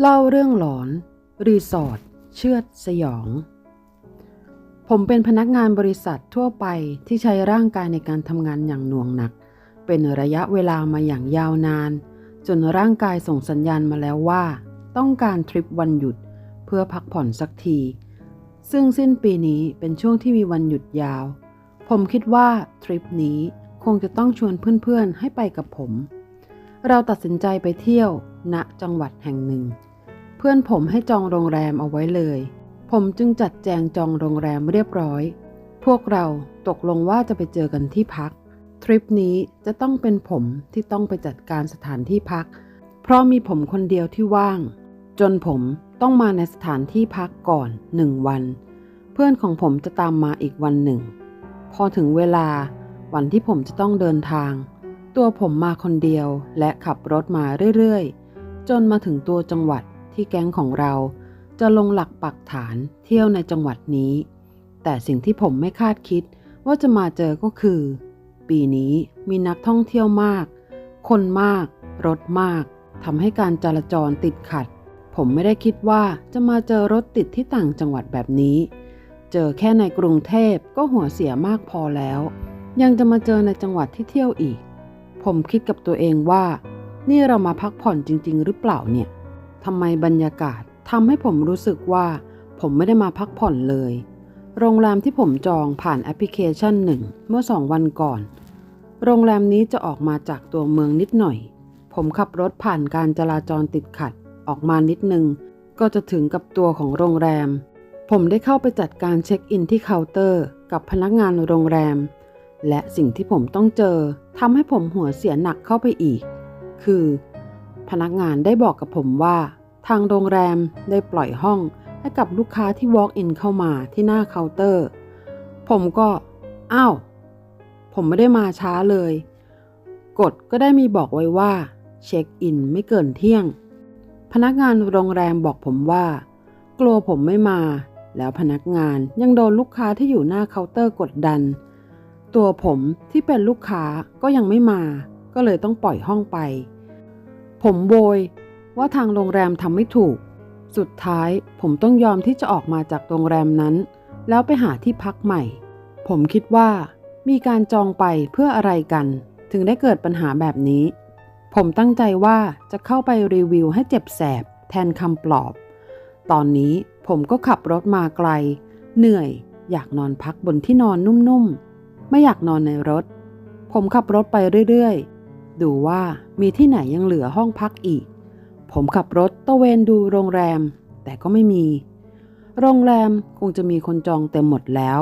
เล่าเรื่องหลอน รีสอร์ทเชือดสยอง ผมเป็นพนักงานบริษัททั่วไปที่ใช้ร่างกายในการทำงานอย่างหน่วงหนัก เป็นระยะเวลามาอย่างยาวนาน จนร่างกายส่งสัญญาณมาแล้วว่า ต้องการทริปวันหยุด เพื่อพักผ่อนสักที ซึ่งสิ้นปีนี้เป็นช่วงที่มีวันหยุดยาว ผมคิดว่าทริปนี้คงจะต้องชวนเพื่อนๆให้ไปกับผม เราตัดสินใจไปเที่ยว ณจังหวัดแห่งหนึ่ง เพื่อนผมให้จองโรงแรมเอาไว้เลย ผมจึงจัดแจงจองโรงแรมเรียบร้อย พวกเราตกลงว่าจะไปเจอกันที่พัก ทริปนี้จะต้องเป็นผมที่ต้องไปจัดการสถานที่พัก เพราะมีผมคนเดียวที่ว่าง จนผมต้องมาในสถานที่พักก่อนหนึ่งวัน เพื่อนของผมจะตามมาอีกวันหนึ่ง พอถึงเวลาวันที่ผมจะต้องเดินทาง ตัวผมมาคนเดียวและขับรถมาเรื่อยๆ จนมาถึงตัวจังหวัดที่แก๊งของเราจะลงหลักปักฐานเที่ยวในจังหวัดนี้ แต่สิ่งที่ผมไม่คาดคิดว่าจะมาเจอก็คือ ปีนี้มีนักท่องเที่ยวมาก คนมาก รถมากทำให้การจราจรติดขัด ผมไม่ได้คิดว่าจะมาเจอรถติดที่ต่างจังหวัดแบบนี้ เจอแค่ในกรุงเทพก็หัวเสียมากพอแล้ว ยังจะมาเจอในจังหวัดที่เที่ยวอีก ผมคิดกับตัวเองว่า นี่เรามาพักผ่อนจริง ๆ หรือเปล่าเนี่ยทำไมบรรยากาศทำให้ผมรู้สึกว่า ผมไม่ได้มาพักผ่อนเลย โรงแรมที่ผมจองผ่านแอปพลิเคชันหนึ่งเมื่อสองวันก่อน โรงแรมนี้จะออกมาจากตัวเมืองนิดหน่อย ผมขับรถผ่านการจราจรติดขัดออกมานิดนึง ก็จะถึงกับตัวของโรงแรม ผมได้เข้าไปจัดการเช็คอินที่เคาน์เตอร์ กับพนักงานโรงแรม และสิ่งที่ผมต้องเจอทำให้ผมหัวเสียหนักเข้าไปอีก คือ พนักงานได้บอกกับผมว่า ทางโรงแรมได้ปล่อยห้องให้กับลูกค้าที่ walk in เข้ามาที่หน้าเคาน์เตอร์ ผมก็ อ้าว ผมไม่ได้มาช้าเลย กฎก็ได้มีบอกไว้ว่า เช็คอินไม่เกินเที่ยง พนักงานโรงแรมบอกผมว่า กลัวผมไม่มา แล้วพนักงานยังโดนลูกค้าที่อยู่หน้าเคาน์เตอร์กดดัน ตัวผมที่เป็นลูกค้าก็ยังไม่มา ก็เลยต้องปล่อยห้องไป ผมโวยว่าทางโรงแรมทำไม่ถูก สุดท้ายผมต้องยอมที่จะออกมาจากโรงแรมนั้น แล้วไปหาที่พักใหม่ ผมคิดว่า มีการจองไปเพื่ออะไรกัน ถึงได้เกิดปัญหาแบบนี้ ผมตั้งใจว่าจะเข้าไปรีวิวให้เจ็บแสบ แทนคำปลอบ ตอนนี้ผมก็ขับรถมาไกล เหนื่อย อยากนอนพักบนที่นอนนุ่มๆ ไม่อยากนอนในรถ ผมขับรถไปเรื่อยๆ ดูว่ามีที่ไหนยังเหลือห้องพักอีก ผมขับรถตะเวนดูโรงแรม แต่ก็ไม่มี โรงแรมคงจะมีคนจองเต็มหมดแล้ว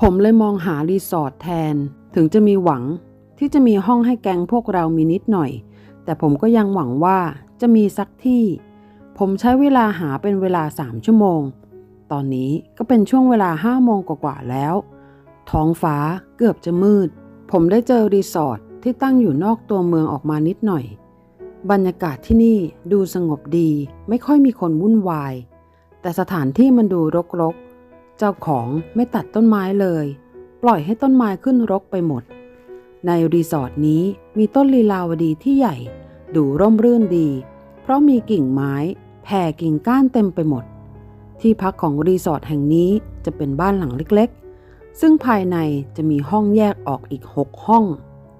ผมเลยมองหารีสอร์ทแทน ถึงจะมีหวังที่จะมีห้องให้แกงพวกเรามีนิดหน่อย แต่ผมก็ยังหวังว่าจะมีสักที่ ผมใช้เวลาหาเป็นเวลา3ชั่วโมง ตอนนี้ก็เป็นช่วงเวลา5โมงกว่าๆแล้ว ท้องฟ้าเกือบจะมืด ผมได้เจอรีสอร์ท ที่ตั้งอยู่นอกตัวเมืองออกมานิดหน่อย บรรยากาศที่นี่ดูสงบดีไม่ค่อยมีคนวุ่นวาย แต่สถานที่มันดูรกๆ เจ้าของไม่ตัดต้นไม้เลย ปล่อยให้ต้นไม้ขึ้นรกไปหมด ในรีสอร์ทนี้มีต้นลีลาวดีที่ใหญ่ ดูร่มรื่นดี เพราะมีกิ่งไม้แผ่กิ่งก้านเต็มไปหมด ที่พักของรีสอร์ทแห่งนี้จะเป็นบ้านหลังเล็กๆ ซึ่งภายในจะมีห้องแยกออกอีก 6 ห้อง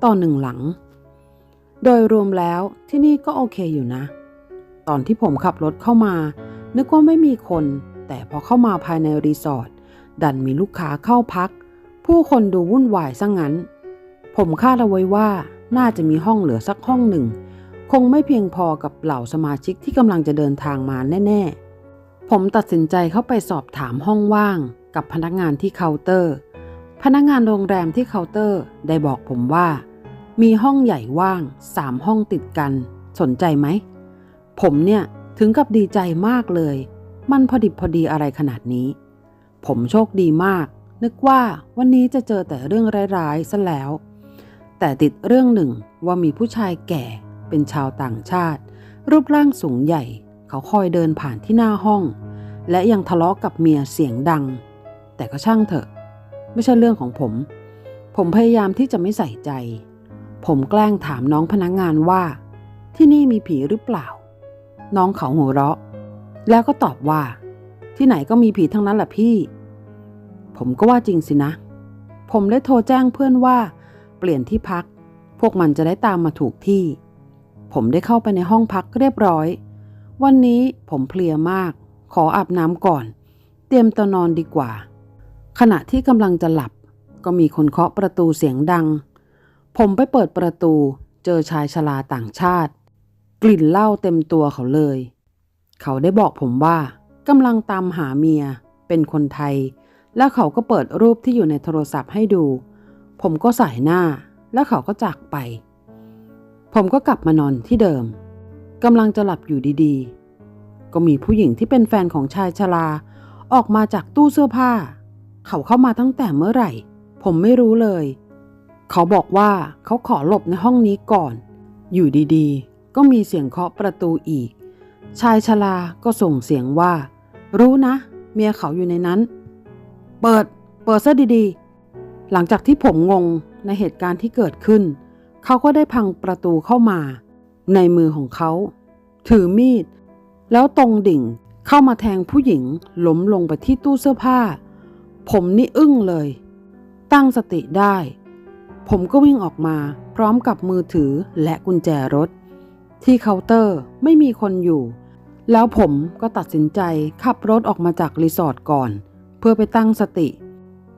ต่อหนึ่งหลัง โดยรวมแล้วที่นี่ก็โอเคอยู่นะ ตอนที่ผมขับรถเข้ามา นึกว่าไม่มีคน แต่พอเข้ามาภายในรีสอร์ทดันมีลูกค้าเข้าพัก ผู้คนดูวุ่นวายซะงงั้น ผมคาดเอาไว้ว่าน่าจะมีห้องเหลือสักห้องหนึ่ง คงไม่เพียงพอกับเหล่าสมาชิกที่กำลังจะเดินทางมาแน่ ๆ ผมตัดสินใจเข้าไปสอบถามห้องว่างกับพนักงานที่เคาน์เตอร์ พนักงานโรงแรมที่เคาน์เตอร์ได้บอกผมว่า มีห้องใหญ่ว่างสามห้องติดกัน สนใจไหม ผมเนี่ยถึงกับดีใจมากเลย มันพอดิบพอดีอะไรขนาดนี้ ผมโชคดีมาก นึกว่าวันนี้จะเจอแต่เรื่องร้ายๆซะแล้ว แต่ติดเรื่องหนึ่งว่ามีผู้ชายแก่เป็นชาวต่างชาติ รูปร่างสูงใหญ่ เขาคอยเดินผ่านที่หน้าห้อง และยังทะเลาะกับเมียเสียงดัง แต่ก็ช่างเถอะ ไม่ใช่เรื่องของผม ผมพยายามที่จะไม่ใส่ใจ ผมแกล้งถามน้องพนักงงานว่า ที่นี่มีผีหรือเปล่า น้องเขาหัวเราะ แล้วก็ตอบว่า ที่ไหนก็มีผีทั้งนั้นแหละพี่ ผมก็ว่าจริงสินะ ผมได้โทรแจ้งเพื่อนว่า เปลี่ยนที่พัก พวกมันจะได้ตามมาถูกที่ ผมได้เข้าไปในห้องพักเรียบร้อย วันนี้ผมเพลียมาก ขออาบน้ำก่อน เตรียมตัวนอนดีกว่า ขณะที่กำลังจะหลับ ก็มีคนเคาะประตูเสียงดัง ผมไปเปิดประตู เจอชายชราต่างชาติ กลิ่นเหล้าเต็มตัวเขาเลย เขาได้บอกผมว่ากำลังตามหาเมีย เป็นคนไทย แล้วเขาก็เปิดรูปที่อยู่ในโทรศัพท์ให้ดู ผมก็สายหน้า แล้วเขาก็จากไป ผมก็กลับมานอนที่เดิมกำลังจะหลับอยู่ดีๆ ก็มีผู้หญิงที่เป็นแฟนของชายชราออกมาจากตู้เสื้อผ้า เขาเข้ามาตั้งแต่เมื่อไหร่ ผมไม่รู้เลย เขาบอกว่าเขาขอหลบในห้องนี้ก่อน อยู่ดีๆ ก็มีเสียงเคาะประตูอีก ชายชราก็ส่งเสียงว่า รู้นะ เมียเขาอยู่ในนั้น เปิด เปิดซะดีๆ หลังจากที่ผมงงในเหตุการณ์ที่เกิดขึ้น เขาก็ได้พังประตูเข้ามา ในมือของเขา ถือมีด แล้วตรงดิ่งเข้ามาแทงผู้หญิงล้มลงไปที่ตู้เสื้อผ้า ผมนี่อึ้งเลย ตั้งสติได้ ผมก็วิ่งออกมาพร้อมกับมือถือและกุญแจรถ ที่เคาน์เตอร์ไม่มีคนอยู่ แล้วผมก็ตัดสินใจขับรถออกมาจากรีสอร์ทก่อน เพื่อไปตั้งสติ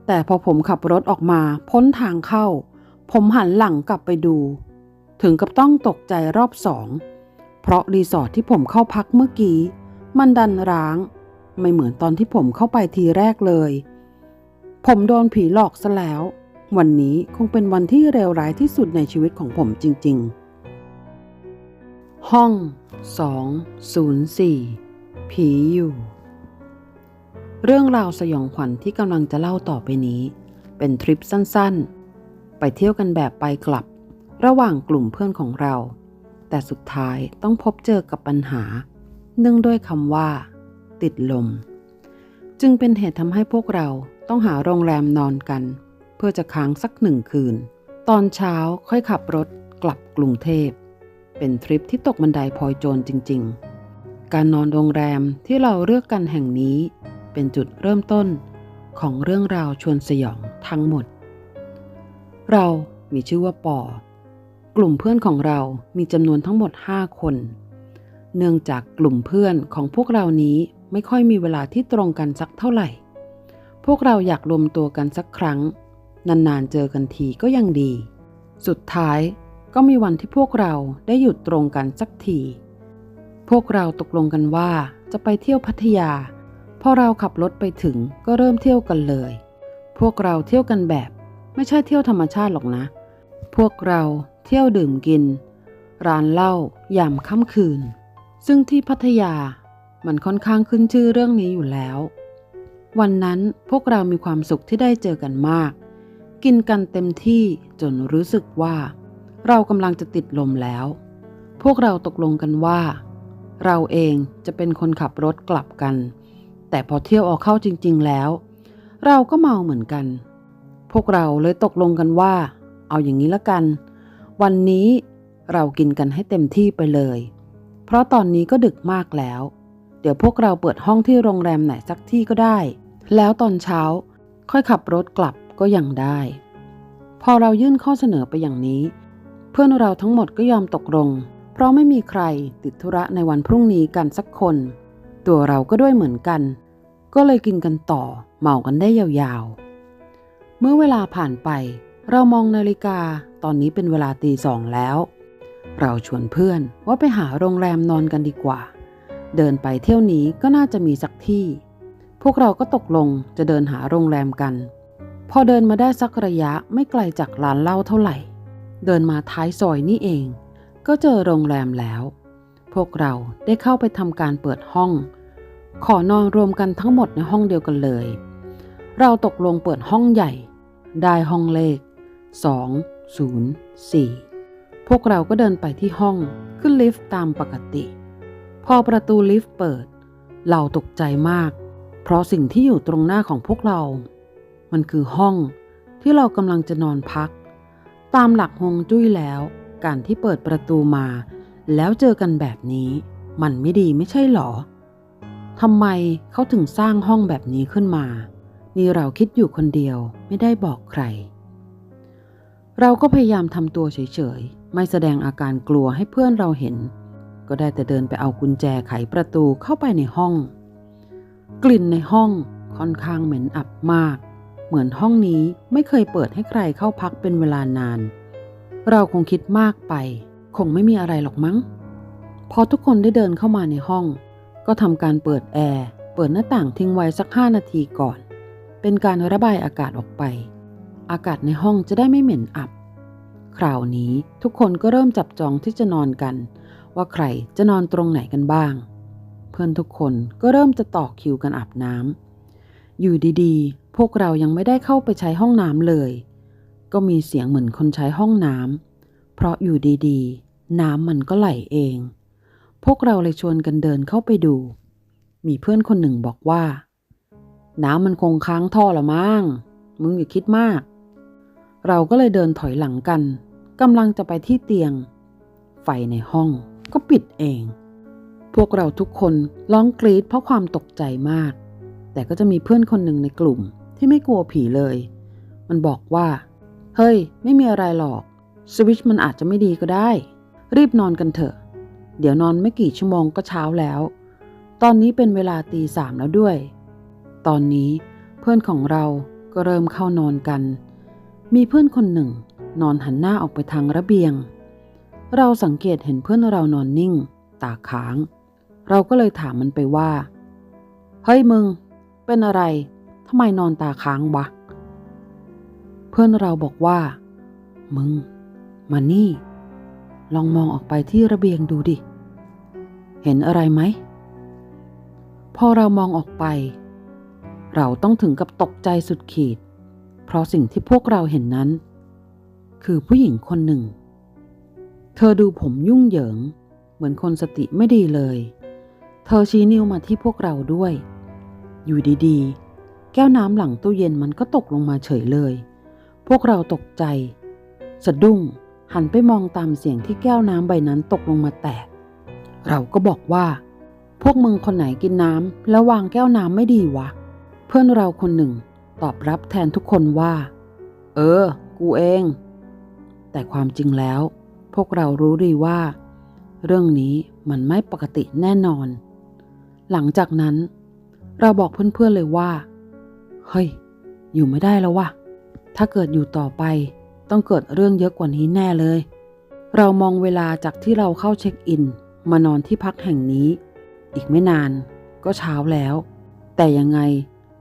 แต่พอผมขับรถออกมาพ้นทางเข้า ผมหันหลังกลับไปดู ถึงกับต้องตกใจรอบสอง เพราะรีสอร์ทที่ผมเข้าพักเมื่อกี้ มันดันร้าง ไม่เหมือนตอนที่ผมเข้าไปทีแรกเลย ผมโดนผีหลอกซะแล้ว วันนี้คงเป็นวันที่เลวร้ายที่สุดในชีวิตของผมจริง ๆ ห้อง 204 ผีอยู่ เรื่องราวสยองขวัญที่กำลังจะเล่าต่อไปนี้ เป็นทริปสั้นๆ ไปเที่ยวกันแบบไปกลับ ระหว่างกลุ่มเพื่อนของเรา แต่สุดท้ายต้องพบเจอกับปัญหา เนื่องด้วยคำว่า ติดลม จึงเป็นเหตุทำให้พวกเราต้องหาโรงแรมนอนกัน เพื่อจะค้างสักหนึ่งคืน ตอนเช้าค่อยขับรถกลับกรุงเทพ เป็นทริปที่ตกบันไดพลอยโจรจริง ๆ การนอนโรงแรมที่เราเลือกกันแห่งนี้ เป็นจุดเริ่มต้นของเรื่องราวชวนสยองทั้งหมด เรามีชื่อว่าปอกลุ่มเพื่อนของเรามีจำนวนทั้งหมด 5 คน เนื่องจากกลุ่มเพื่อนของพวกเรานี้ไม่ค่อยมีเวลาที่ตรงกันสักเท่าไหร่ พวกเราอยากรวมตัวกันสักครั้ง นานๆเจอกันทีก็ยังดี สุดท้ายก็มีวันที่พวกเราได้หยุดตรงกันสักที พวกเราตกลงกันว่าจะไปเที่ยวพัทยา พอเราขับรถไปถึงก็เริ่มเที่ยวกันเลย พวกเราเที่ยวกันแบบ ไม่ใช่เที่ยวธรรมชาติหรอกนะ พวกเราเที่ยวดื่มกิน ร้านเหล้ายามค่ำคืน ซึ่งที่พัทยามันค่อนข้างขึ้นชื่อเรื่องนี้อยู่แล้ว วันนั้นพวกเรามีความสุขที่ได้เจอกันมาก กินกันเต็มที่จนรู้สึกว่า เรากำลังจะติดลมแล้ว พวกเราตกลงกันว่า เราเองจะเป็นคนขับรถกลับกัน แต่พอเที่ยวออกเข้าจริง ๆแล้ว เราก็เมาเหมือนกัน พวกเราเลยตกลงกันว่า เอาอย่างนี้ละกัน วันนี้เรากินกันให้เต็มที่ไปเลย เพราะตอนนี้ก็ดึกมากแล้ว เดี๋ยวพวกเราเปิดห้องที่โรงแรมไหนสักที่ก็ได้ แล้วตอนเช้าค่อยขับรถกลับ ก็ยังได้ พอเรายื่นข้อเสนอไปอย่างนี้ เพื่อนเราทั้งหมดก็ยอมตกลง เพราะไม่มีใครติดธุระในวันพรุ่งนี้กันสักคน ตัวเราก็ด้วยเหมือนกัน ก็เลยกินกันต่อเมากันได้ยาวๆ เมื่อเวลาผ่านไป เรามองนาฬิกาตอนนี้เป็นเวลาตีสองแล้ว เราชวนเพื่อนว่าไปหาโรงแรมนอนกันดีกว่า เดินไปเที่ยวนี้ก็น่าจะมีสักที่ พวกเราก็ตกลงจะเดินหาโรงแรมกัน พอเดินมาได้สักระยะไม่ไกลจากร้านเหล้าเท่าไหร่ เดินมาท้ายซอยนี่เอง ก็เจอโรงแรมแล้ว พวกเราได้เข้าไปทำการเปิดห้อง ขอนอนรวมกันทั้งหมดในห้องเดียวกันเลย เราตกลงเปิดห้องใหญ่ ได้ห้องเลข 204 พวกเราก็เดินไปที่ห้องขึ้นลิฟต์ตามปกติ พอประตูลิฟต์เปิด เราตกใจมาก เพราะสิ่งที่อยู่ตรงหน้าของพวกเรา มันคือห้องที่เรากำลังจะนอนพัก ตามหลักฮวงจุ้ยแล้ว การที่เปิดประตูมา แล้วเจอกันแบบนี้ มันไม่ดีไม่ใช่หรอทำไมเขาถึงสร้างห้องแบบนี้ขึ้นมา นี่เราคิดอยู่คนเดียวไม่ได้บอกใคร เราก็พยายามทำตัวเฉยๆ ไม่แสดงอาการกลัวให้เพื่อนเราเห็น ก็ได้แต่เดินไปเอากุญแจไขประตูเข้าไปในห้อง กลิ่นในห้องค่อนข้างเหม็นอับมาก เหมือนห้องนี้ไม่เคยเปิดให้ใครเข้าพักเป็นเวลานาน เราคงคิดมากไป คงไม่มีอะไรหรอกมั้ง พอทุกคนได้เดินเข้ามาในห้อง ก็ทำการเปิดแอร์ เปิดหน้าต่างทิ้งไว้สักห้านาทีก่อน เป็นการระบายอากาศออกไป อากาศในห้องจะได้ไม่เหม็นอับ คราวนี้ทุกคนก็เริ่มจับจองที่จะนอนกัน ว่าใครจะนอนตรงไหนกันบ้าง เพื่อนทุกคนก็เริ่มจะต่อคิวกันอาบน้ำอยู่ดีๆ พวกเรายังไม่ได้เข้าไปใช้ห้องน้ำเลย ก็มีเสียงเหมือนคนใช้ห้องน้ำเพราะอยู่ดีๆ น้ำมันก็ไหลเอง พวกเราเลยชวนกันเดินเข้าไปดู มีเพื่อนคนหนึ่งบอกว่า น้ำมันคงค้างท่อละมั้งมึงอย่าคิดมาก เราก็เลยเดินถอยหลังกันกำลังจะไปที่เตียง ไฟในห้องก็ปิดเอง พวกเราทุกคนร้องกรีดเพราะความตกใจมาก แต่ก็จะมีเพื่อนคนหนึ่งในกลุ่ม ที่ไม่กลัวผีเลย มันบอกว่า เฮ้ย ไม่มีอะไรหรอก สวิชมันอาจจะไม่ดีก็ได้ รีบนอนกันเถอะ เดี๋ยวนอนไม่กี่ชั่วโมงก็เช้าแล้ว ตอนนี้เป็นเวลาตีสามแล้วด้วย ตอนนี้เพื่อนของเราก็เริ่มเข้านอนกัน มีเพื่อนคนหนึ่ง นอนหันหน้าออกไปทางระเบียง เราสังเกตเห็นเพื่อนเรานอนนิ่ง ตาค้าง เราก็เลยถามมันไปว่า เฮ้ยมึง เป็นอะไร ทำไมนอนตาค้างวะ เพื่อนเราบอกว่า มึง มานี่ ลองมองออกไปที่ระเบียงดูดิ เห็นอะไรไหม พอเรามองออกไป เราต้องถึงกับตกใจสุดขีด เพราะสิ่งที่พวกเราเห็นนั้น คือผู้หญิงคนหนึ่ง เธอดูผมยุ่งเหยิง เหมือนคนสติไม่ดีเลย เธอชี้นิ้วมาที่พวกเราด้วย อยู่ดีๆ แก้วน้ำหลังตู้เย็นมันก็ตกลงมาเฉยเลย พวกเราตกใจ สะดุ้ง หันไปมองตามเสียงที่แก้วน้ำใบนั้นตกลงมาแตก เราก็บอกว่า พวกมึงคนไหนกินน้ำแล้ววางแก้วน้ำไม่ดีวะ เพื่อนเราคนหนึ่ง ตอบรับแทนทุกคนว่า เออ กูเอง แต่ความจริงแล้ว พวกเรารู้ดีว่า เรื่องนี้มันไม่ปกติแน่นอน หลังจากนั้น เราบอกเพื่อนๆเลยว่า เฮ้ย อยู่ไม่ได้แล้ววะถ้าเกิดอยู่ต่อไป ต้องเกิดเรื่องเยอะกว่านี้แน่เลย เรามองเวลาจากที่เราเข้าเช็คอิน มานอนที่พักแห่งนี้ อีกไม่นานก็เช้าแล้ว แต่ยังไง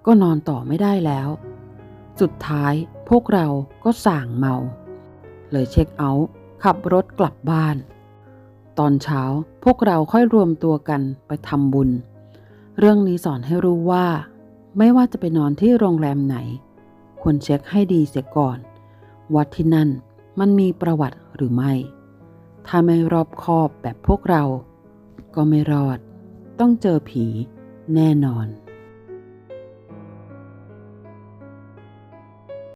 ก็นอนต่อไม่ได้แล้ว สุดท้ายพวกเราก็ส่างเมา เลยเช็คเอาท์ขับรถกลับบ้าน ตอนเช้าพวกเราค่อยรวมตัวกันไปทำบุญ เรื่องนี้สอนให้รู้ว่า ไม่ว่าจะไปนอนที่โรงแรมไหน ควรเช็คให้ดีเสียก่อน วัดที่นั่นมันมีประวัติหรือไม่ ถ้าไม่รอบคอบแบบพวกเรา ก็ไม่รอด ต้องเจอผีแน่นอน